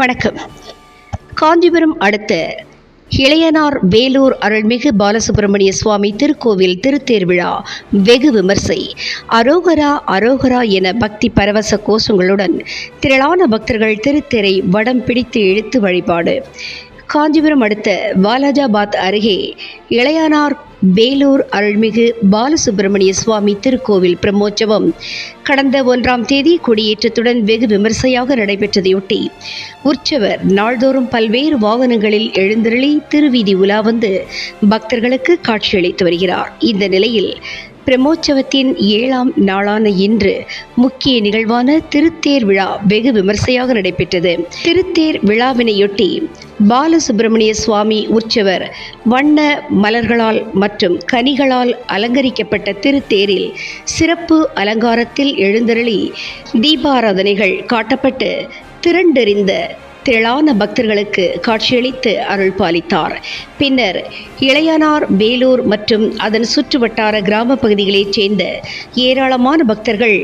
வணக்கம். காஞ்சிபுரம் அடுத்த இளையனார் வேலூர் அருள்மிகு பாலசுப்பிரமணிய சுவாமி திருக்கோவில் திருத்தேர் விழா வெகு விமர்சை. அரோகரா அரோகரா என பக்தி பரவச கோஷங்களுடன் திரளான பக்தர்கள் திருத்தேரை வடம் பிடித்து இழுத்து வழிபாடு. காஞ்சிபுரம் அடுத்த வாலாஜாபாத் அருகே இளையானார் வேலூர் அருள்மிகு பாலசுப்பிரமணிய சுவாமி திருக்கோவில் பிரம்மோற்சவம். கடந்த ஒன்றாம் தேதி கொடியேற்றத்துடன் வெகு விமர்சையாக நடைபெற்றதையொட்டி உற்சவர் நாள்தோறும் பல்வேறு வாகனங்களில் எழுந்தருளி திருவீதி உலா வந்து பக்தர்களுக்கு காட்சியளித்து வருகிறார். இந்த நிலையில் பிரம்மோற்சவத்தின் ஏழாம் நாளான இன்று முக்கிய நிகழ்வான திருத்தேர் விழா வெகு விமர்சையாக நடைபெற்றது. திருத்தேர் விழாவினையொட்டி பாலசுப்பிரமணிய சுவாமி உற்சவர் வண்ண மலர்களால் மற்றும் கனிகளால் அலங்கரிக்கப்பட்ட திருத்தேரில் சிறப்பு அலங்காரத்தில் எழுந்தருளி தீபாராதனைகள் காட்டப்பட்டு திரண்டெறிந்த திரளான பக்தர்களுக்கு காட்சியளித்து அருள் பாலித்தார் பின்னர் இளையனார் வேலூர் மற்றும் அதன் சுற்றுவட்டார கிராம பகுதிகளைச் சேர்ந்த ஏராளமான பக்தர்கள்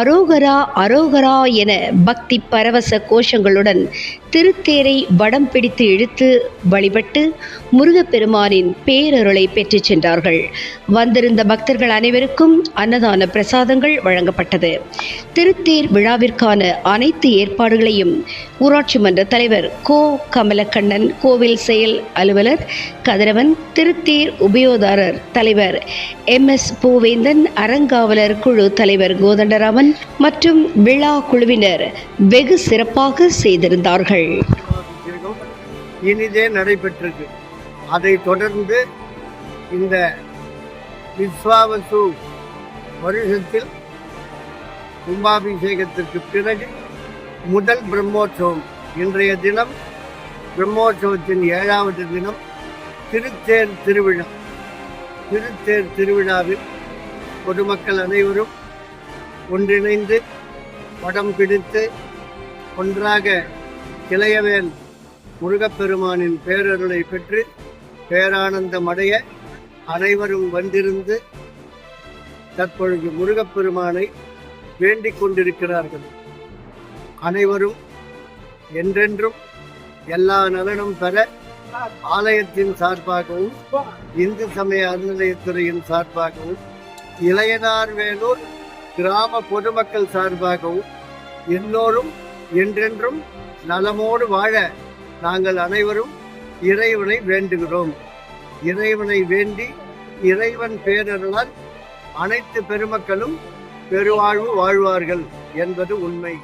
அரோகரா அரோகரா என பக்தி பரவச கோஷங்களுடன் திருத்தேரை வடம் பிடித்து இழுத்து வழிபட்டு முருகப்பெருமானின் பேரருளை பெற்றுச் சென்றார்கள். வந்திருந்த பக்தர்கள் அனைவருக்கும் அன்னதான பிரசாதங்கள் வழங்கப்பட்டது. திருத்தேர் விழாவிற்கான அனைத்து ஏற்பாடுகளையும் ஊராட்சி மன்ற தலைவர் கோ கமலக்கண்ணன் கோவில் செயல் அலுவலர் கதிரவன் திருத்தீர் உபயோதாரர் தலைவர் எம் எஸ் பூவேந்தன் அறங்காவலர் குழு தலைவர் கோதண்டராமன் மற்றும் விழா குழுவினர் வெகு சிறப்பாக செய்திருந்தார்கள். இனிதே நடைபெற்றிருக்கு. அதை தொடர்ந்து இந்த விஸ்வாவசு வருஷத்தில் கும்பாபிஷேகத்திற்கு பிறகு முதல் பிரம்மோற்சவம் இன்றைய தினம் பிரம்மோற்சவத்தின் ஏழாவது தினம் திருத்தேர் திருவிழா. திருத்தேர் திருவிழாவில் பொதுமக்கள் அனைவரும் ஒன்றிணைந்து படம் பிடித்து ஒன்றாக இளையவேல் முருகப்பெருமானின் பேரருளை பெற்று பேரானந்தம் அடைய அனைவரும் வந்திருந்து தற்பொழுது முருகப்பெருமானை வேண்டிக் கொண்டிருக்கிறார்கள். அனைவரும் என்றென்றும் எல்லா நலனும் பெற ஆலயத்தின் சார்பாகவும் இந்து சமய அறநிலையத்துறையின் சார்பாகவும் இளையனார் வேலூர் கிராம பொதுமக்கள் சார்பாகவும் எல்லோரும் என்றென்றும் நலமோடு வாழ நாங்கள் அனைவரும் இறைவனை வேண்டுகிறோம். இறைவனை வேண்டி இறைவன் பேரருளால் அனைத்து பெருமக்களும் பெருவாழ்வு வாழ்வார்கள் என்பது உண்மை.